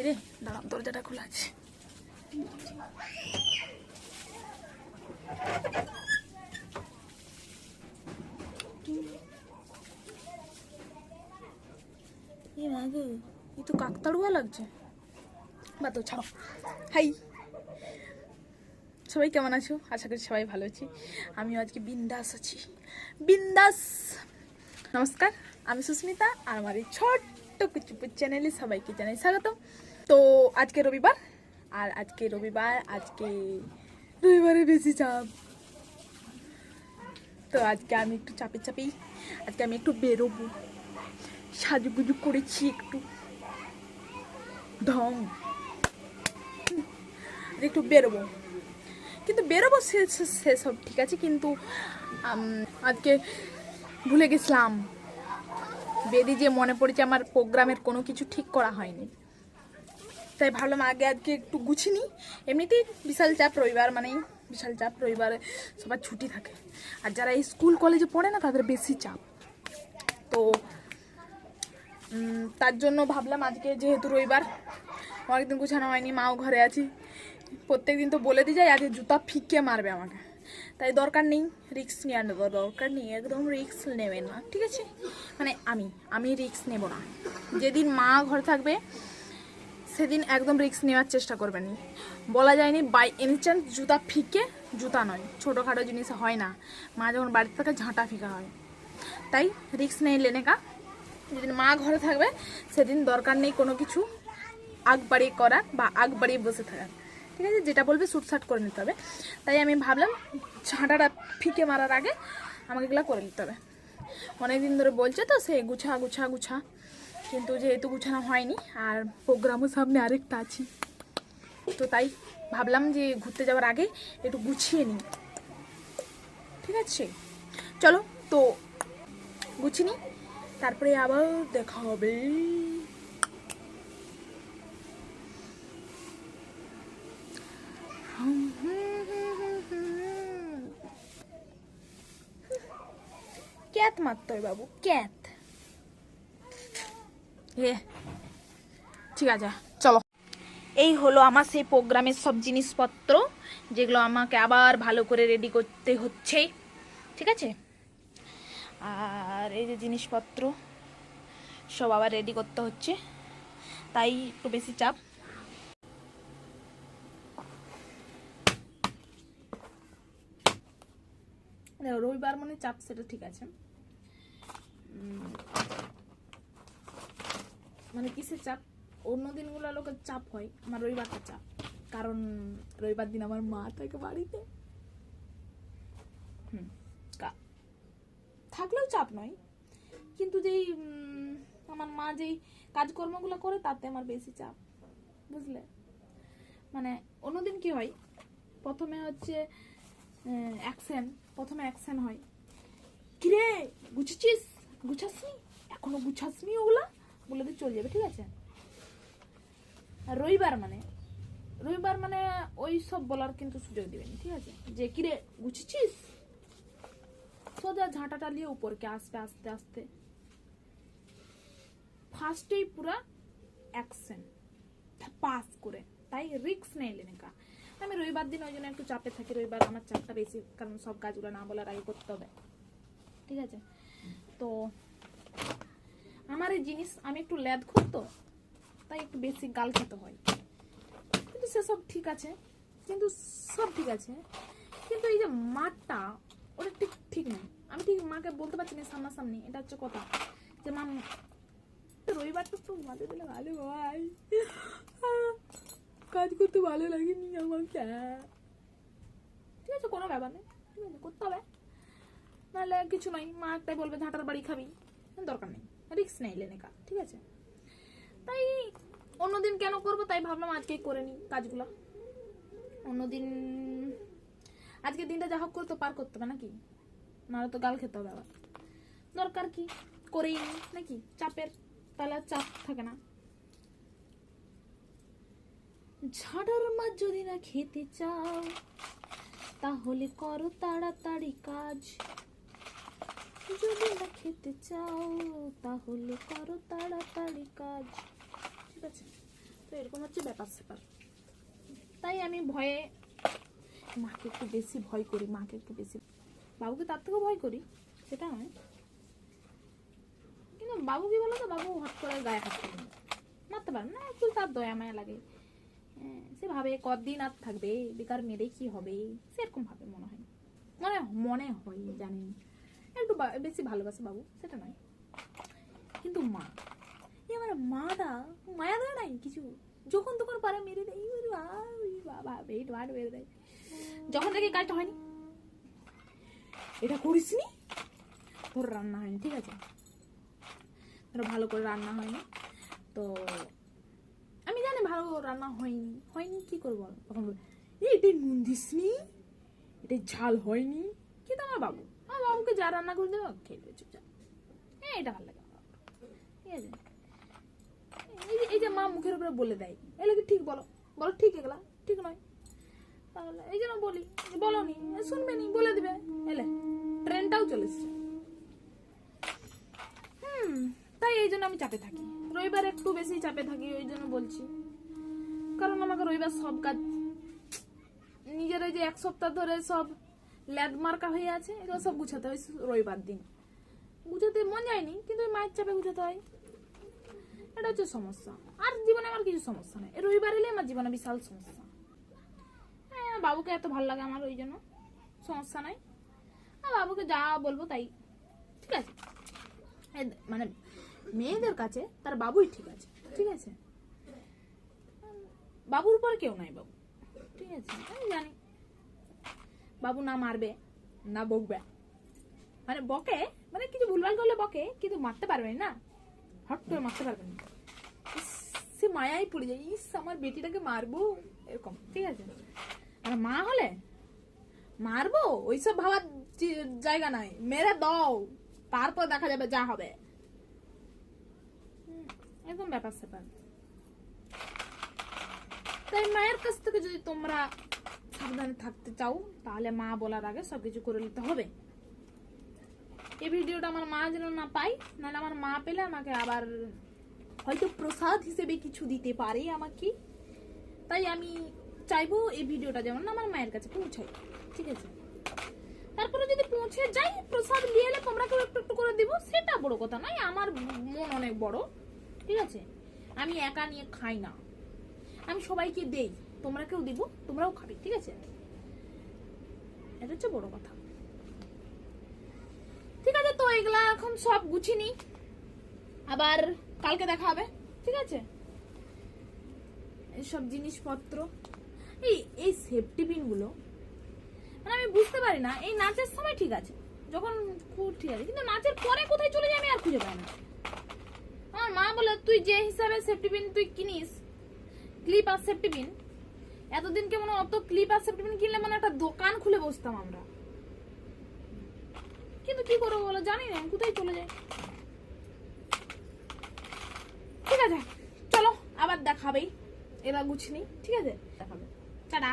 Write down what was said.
এই রে দাঁড়াম দরজাটা খোলা আছে। এ তো কাকতাড়ুয়া লাগছে। বা তো ছাড়ো। হাই। সবাই কেমন আছো? আশা করি সবাই ভালো আছি। আমিও আজকে বিন্দাস আছি। বিন্দাস। নমস্কার, আমি সুস্মিতা আর আমার এই ছোট্ট কুচুপুর চ্যানেলে সবাইকে জানাই স্বাগত তো আজকে রবিবার, আর আজকে রবিবার, আজকে রবিবারে বেশি চাপ। তো আজকে আমি একটু চাপে চাপেই, আজকে আমি একটু বেরোবো। সাজুগুজু করেছি একটু। ঢং। একটু বেরোবো। কিন্তু বেরোবো সে সে- সেসব ঠিক আছে, কিন্তু আজকে ভুলে গেছিলাম। বেদি যে মনে পড়েছে আমার প্রোগ্রামের কোনো কিছু ঠিক করা হয়নি। তাই ভাবলাম আগে আজকে একটু গুছিনি এমনিতেই বিশাল চাপ রবিবার মানেই বিশাল চাপ রবিবারে সবার ছুটি থাকে। আর যারা এই স্কুল কলেজে পড়ে না, তাদের বেশি চাপ। তো তার জন্য ভাবলাম আজকে যেহেতু রবিবার, অনেকদিন গুছানো হয়নি, মাও ঘরে আছি। প্রত্যেক দিন তো বলে দিয়ে যাই আজকে জুতা ফিকে মারবে আমাকে। তাই দরকার নেই রিক্স নেওয়ার দরকার নেই, একদম রিক্স নেবেন না, ঠিক আছে? মানে আমি আমি রিক্স নেব না। যেদিন মা ঘর থাকবে, সেদিন একদম রিক্স নেওয়ার চেষ্টা করবেন। বলা যায়নি বাই এনি চান্স জুতা ফিকে, জুতা নয়, ছোটোখাটো জিনিস হয় না। মা যখন বাড়িতে থাকে, ঝাঁটা ফিকা হয়। তাই রিক্স নেই লেনেকা যেদিন মা ঘরে থাকবে, সেদিন দরকার নেই কোনো কিছু আগ বাড়িয়ে করার বা আগ বাড়িয়ে বসে থাকার। ঠিক আছে? যেটা বলবে সুটসাট করে নিতে হবে। তাই আমি ভাবলাম ছাঁটাটা ফিকে মারার আগে আমাকে এগুলো করে নিতে হবে। অনেকদিন ধরে বলছে তো সে গুছা গুছা গুছা। কিন্তু যেহেতু গুছানো হয়নি, আর প্রোগ্রামও সামনে আরেকটা আছে। তো তাই ভাবলাম যে ঘুরতে যাওয়ার আগে একটু গুছিয়ে নিই। ঠিক আছে? চলো, তো গুছিনি তারপরে আবার দেখা হবে। ক্যাত মারতে হয় বাবু, ক্যাত। ঠিক আছে, চলো। এই হলো আমার সেই প্রোগ্রামের সব জিনিসপত্র, যেগুলো আমাকে আবার ভালো করে রেডি করতে হচ্ছে, ঠিক আছে? আর এই যে জিনিসপত্র সব আবার রেডি করতে হচ্ছে, তাই একটু বেশি চাপ দেখো, রবিবার মানে চাপ সেটা ঠিক আছে। মানে কিসের চাপ? অন্য দিনগুলো লোকের চাপ হয়, আমার রবিবারটা চাপ। কারণ রবিবার দিন আমার মা থাকে বাড়িতে। হুম থাকলেও চাপ নয়। কিন্তু যেই আমার মা যেই কাজকর্মগুলো করে, তাতে আমার বেশি চাপ, বুঝলে? মানে অন্যদিন কি হয়? প্রথমে হচ্ছে অ্যাকশন, প্রথমে অ্যাকশন হয়। কিরে গুছিছিস গুছাসনি? এখনও গুছাসনি ওগুলা? বলে দিয়ে চলে যাবে, ঠিক আছে? আর রবিবার মানে? রবিবার মানে ওই সব বলার কিন্তু সুযোগ দিবেন, ঠিক আছে? যে কিরে গুছিছিস সোজা ঝাঁটাটা নিয়ে উপরকে আসবে আস্তে আস্তে। ফার্স্টেই পুরা অ্যাকশন পাস করে। তাই রিক্স নেই লেনেকা। আমি রবিবার দিন ওই জন্য একটু চাপে থাকি, রবিবার আমার চাপটা বেশি, কারণ সব কাজগুলো না বলার আগে করতে হবে। ঠিক আছে? তো আমার এই জিনিস, আমি একটু ল্যাদ খুব তো, তাই একটু বেশি গাল খেতে হয়। কিন্তু সেসব ঠিক আছে, কিন্তু সব ঠিক আছে। কিন্তু এই যে মাঠটা ওটা ঠিক ঠিক নেই। আমি ঠিক মাকে বলতে পারছি না সামনাসামনি, এটা হচ্ছে কথা। যে মা রবিবারটা তো ঘুমাতে দিলে ভালো ভাই কাজ করতে ভালো লাগেনি আমাকে। ঠিক আছে, কোনো ব্যাপার নেই। ঠিক আছে, করতে হবে। নাহলে কিছু নয়, মা একটাই বলবে ঝাঁটার বাড়ি খাবি। দরকার নেই রিক্স নেই লেনেকা, ঠিক আছে? তাই অন্যদিন কেন করব? তাই ভাবলাম আজকেই করে নিই কাজগুলো। অন্যদিন আজকে দিনটা যা হোক করে তো পার করতে হবে নাকি? নাহলে তো গাল খেতে হবে আবার। দরকার কি? করেই নি নাকি? চাপের তাহলে চাপ থাকে না। ঝাড়ার মাছ যদি না খেতে চাও, তাহলে করো তাড়াতাড়ি কাজ। যদি না খেতে চাও তাহলে করো তাড়াতাড়ি কাজ। ঠিক আছে? তো এরকম হচ্ছে ব্যাপার স্যাপার। তাই আমি ভয়ে মাকে একটু বেশি ভয় করি মাকে একটু বেশি। বাবুকে তার থেকেও ভয় করি সেটা নয়। কিন্তু বাবু কি বলো তো বাবু হট করে গায়ে হাত নেয়। মারতে পারে না একটু তার দয়া মায়া লাগে। হ্যাঁ, সে ভাবে কদিন আর থাকবে বেকার মেরে কি হবে? সেরকম ভাবে মনে হয়। মনে মনে হয় জানি একটু বেশি ভালোবাসে বাবু সেটা নয়। কিন্তু মা এই আমার মাটা মায়া দেয় নাই কিছু? যখন তখন পারে মেরে দেয় বাবা, পেট ভাট মেরে দেয় যখন থেকে কাজটা হয়নি এটা করিস নি তোর রান্না হয়নি ঠিক আছে? ধরো ভালো করে রান্না হয়নি তো আমি জানি ভালো রান্না হয়নি হয়নি কি করব তখন "এই, এটা নুন দিসনি? এটা ঝাল হয়নি? কিন্তু আমার বাবু বাবুকে যা রান্না করে দেবো, খেয়ে চুপচাপ। হ্যাঁ এটা ভালো লাগে। ঠিক আছে? এই যে মা মুখের উপরে বলে দেয়। এগুলো কি ঠিক বলো? বলো ঠিক এগুলা? ঠিক নয়। তাহলে এই জন্য বলি। বলো নি শুনবে নি, বলে দিবে। এলে, ট্রেনটাও চলে এসছে। হুম, তাই এই জন্য আমি চাপে থাকি। রবিবার একটু বেশি চাপে থাকি ওই জন্য বলছি। কারণ আমাকে রবিবার সব কাজ নিজের যে এক সপ্তাহ ধরে সব ল্যাদ মার্কা হয়ে আছে, এগুলো সব গুছাতে হয় রবিবার দিন। গুছাতে মন যায়নি, কিন্তু মায়ের চাপে গুছাতে হয়। এটা হচ্ছে সমস্যা। আর জীবনে আমার কিছু সমস্যা নেই। রবিবার এলে আমার জীবনে বিশাল সমস্যা। হ্যাঁ বাবুকে এত ভালো লাগে আমার, ওই জন্য সমস্যা নাই। আর বাবুকে যা বলব তাই। ঠিক আছে? মানে মেয়েদের কাছে তার বাবুই ঠিক আছে। ঠিক আছে? বাবুর উপর কেউ নাই বাবু। ঠিক আছে? আমি জানি। বাবু না মারবে, না বকবে। মানে বকে মানে কিছু ভুলভাল করলে বকে, কিন্তু মারতে পারবে না। হট করে মারতে পারবে না। সে মায়াই পড়ে যায়। ইস, আমার বেটিটাকে মারবো। এরকম, ঠিক আছে? আর মা হলে? মারবো? ওইসব ভাবার জায়গা নাই। মেরে দাও। তারপর দেখা যাবে যা হবে। এরকম ব্যাপার স্যাপার তাই মায়ের কাছ থেকে যদি তোমরা সাবধানে থাকতে চাও, তাহলে মা বলার আগে সবকিছু করে নিতে হবে। এই ভিডিওটা আমার মা যেন না পাই নাহলে আমার মা পেলে আমাকে আবার হয়তো প্রসাদ হিসেবে কিছু দিতে পারে আমাকে। তাই আমি চাইব এই ভিডিওটা যেমন আমার মায়ের কাছে পৌঁছাই ঠিক আছে? তারপরে যদি পৌঁছে যাই, প্রসাদ নিয়ে এলে তোমরা কেউ একটু একটু করে দিব, সেটা বড় কথা নয়, আমার মন অনেক বড়, ঠিক আছে? আমি একা নিয়ে খাই না। আমি সবাইকে দেই। তোমরা কেউ দিব, তোমরাও খাবে, ঠিক আছে? এটা হচ্ছে বড় কথা। ঠিক আছে তো, এগুলা এখন সব গুছিনি আবার কালকে দেখা হবে, ঠিক আছে? এইসব জিনিসপত্র, এই এই সেফটি পিনগুলো মানে আমি বুঝতে পারি না, এই নাচের সময় ঠিক আছে, যখন খুব ঠিক আছে, কিন্তু নাচের পরে কোথায় চলে যায় আমি আর খুঁজে পাই না। আমার মা বলে, তুই যে হিসাবে সেফটি পিন তুই কিনিস ক্লিপ আর সেফটি পিন এতদিন কেমন অত ক্লিপ আর কিনলে মানে একটা দোকান খুলে বসতাম আমরা। কিন্তু কি করব বলো, জানি না, কোথায় চলে যায়? ঠিক আছে, চলো, আবার দেখাবেই। এবার গুছিনি ঠিক আছে? দেখাবে। টাটা।